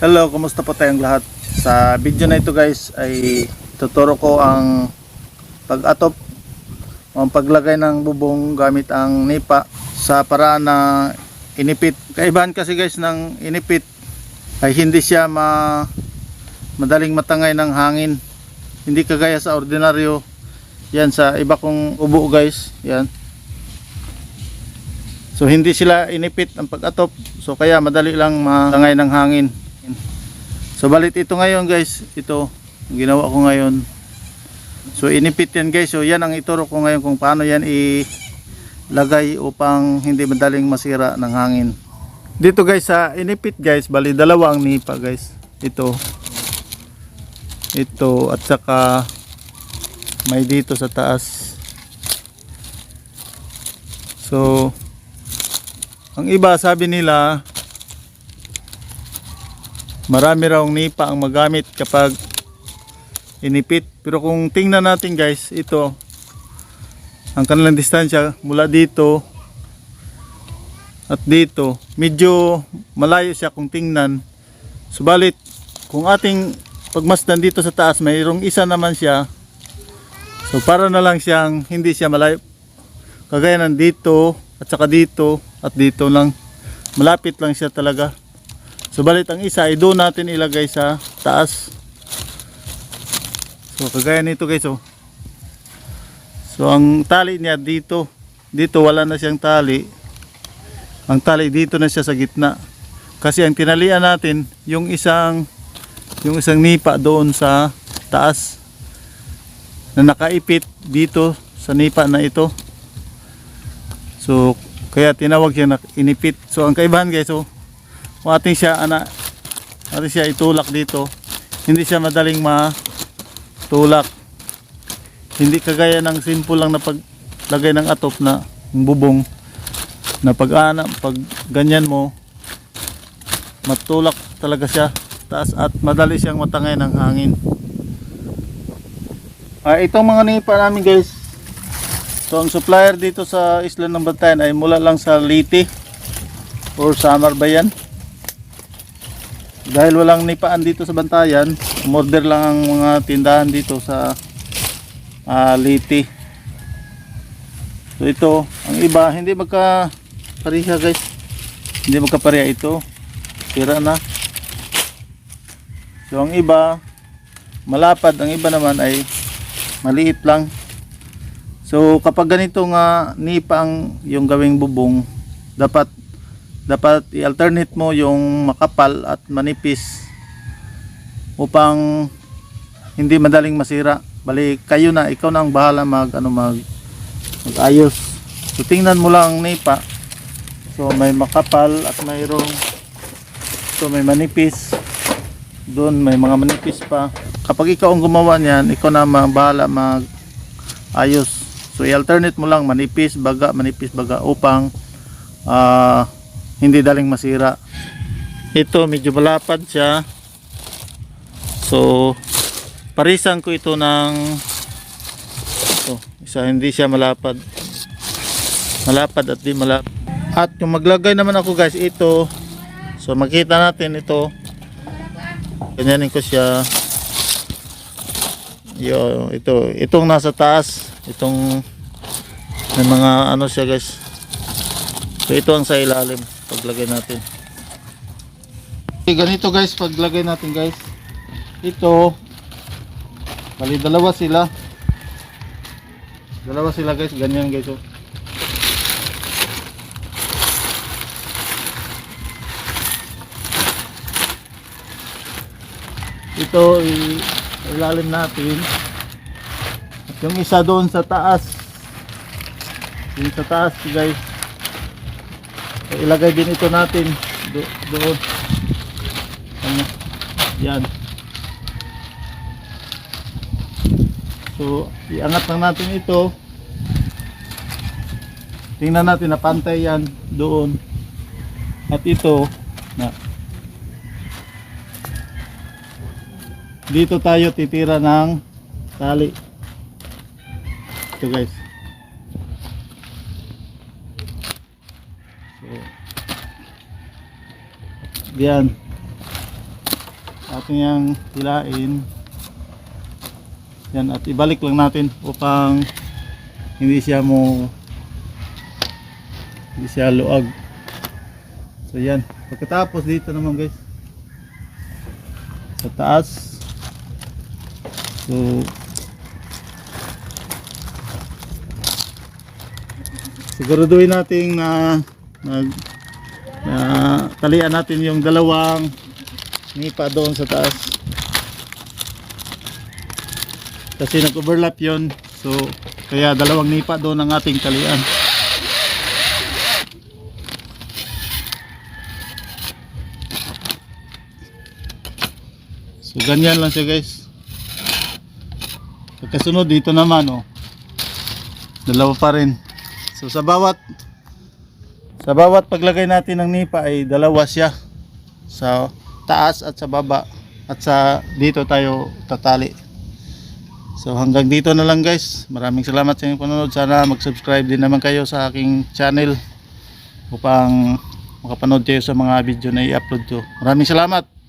Hello, kumusta po tayong lahat? Sa video na ito guys ay tuturo ko ang pag-atop o ang paglagay ng bubong gamit ang nipa sa paraan na inipit. Kaibahan kasi guys ng inipit ay hindi siya ma madaling matangay ng hangin. Hindi kagaya sa ordinaryo. Yan sa iba kong ubo guys. Yan. So hindi sila inipit ang pag-atop. So kaya madali lang matangay ng hangin. So balit ito ngayon guys, ito ginawa ko ngayon. So inipit yan guys. So yan ang ituro ko ngayon kung paano yan ilagay upang hindi madaling masira ng hangin. Dito guys sa inipit guys, bali dalawa ang nipa guys. Ito. Ito at saka may dito sa taas. So ang iba sabi nila marami raw nipa ang magamit kapag inipit. Pero kung tingnan natin guys, ito ang kanilang distansya mula dito at dito, medyo malayo siya kung tingnan. Subalit, kung ating pagmasdan dito sa taas, mayroong isa naman siya. So para na lang siyang hindi siya malayo. Kagaya ng dito at saka dito at dito lang. Malapit lang siya talaga. Subalit ang isa ay doon natin ilagay sa taas. So kagaya nito guys oh. So ang tali niya dito. Dito wala na siyang tali. Ang tali dito na siya sa gitna. Kasi ang tinalian natin yung isang yung isang nipa doon sa taas na nakaipit dito sa nipa na ito. So kaya tinawag siya na inipit. So ang kaibahan guys oh kung ating siya ana ating siya itulak dito. Hindi siya madaling matulak. Hindi kagaya ng simple lang na paglagay ng atop na bubong na pag ana pag ganyan mo matulak talaga siya. Taas at madali siyang matangay ng hangin. Ah, itong mga nipa namin guys. So ang supplier dito sa isla ng Bantayan ay mula lang sa Liti or Samar ba yan dahil walang nipaan dito sa Bantayan, umorder lang ang mga tindahan dito sa ah, Liti. So ito, ang iba hindi magka pareha guys. Hindi magkapareha ito. Sira na. So ang iba malapad, ang iba naman ay maliit lang. So kapag ganito nga nipa ang yung gawing bubong, dapat dapat i-alternate mo yung makapal at manipis upang hindi madaling masira. Bali kayo na, ikaw na ang bahala mag ano mag mag-ayos. So tingnan mo lang ang nipa. So may makapal at mayroong so may manipis. Doon may mga manipis pa. Kapag ikaw ang gumawa niyan, ikaw na ang bahala mag ayos. So i-alternate mo lang manipis, baga, manipis, baga upang ah hindi daling masira. Ito medyo malapad siya. So parisan ko ito ng ito, isa hindi siya malapad. Malapad at di malapad at yung maglagay naman ako guys ito. So makita natin ito. Ganyanin ko siya. Yo ito itong nasa taas. Itong may mga ano siya guys. So ito ang sa ilalim paglagay natin. Okay, ganito guys paglagay natin guys. Ito bali dalawa sila. Dalawa sila guys ganyan guys oh. ito ilalim natin. At yung isa doon sa taas. Yung sa taas guys ilagay din ito natin do, doon. Ano? Yan. So, iangat lang natin ito. Tingnan natin na pantay yan doon. At ito na dito tayo titira ng tali. Ito guys. Yan. ating yang hilain. Yan at ibalik lang natin upang hindi siya mo hindi siya luag. So yan. Pagkatapos dito naman guys. Sa taas. So siguraduhin natin na nag na talian natin yung dalawang nipa doon sa taas. Kasi nag-overlap yon so kaya dalawang nipa doon ang ating talian. So ganyan lang siya guys. Pagkasunod dito naman oh. Dalawa pa rin. So sa bawat sa bawat paglagay natin ng nipa ay dalawa siya. Sa taas at sa baba. At sa dito tayo tatali. So hanggang dito na lang guys. Maraming salamat sa inyong panonood. Sana mag-subscribe din naman kayo sa aking channel upang makapanood kayo sa mga video na i-upload ko. Maraming salamat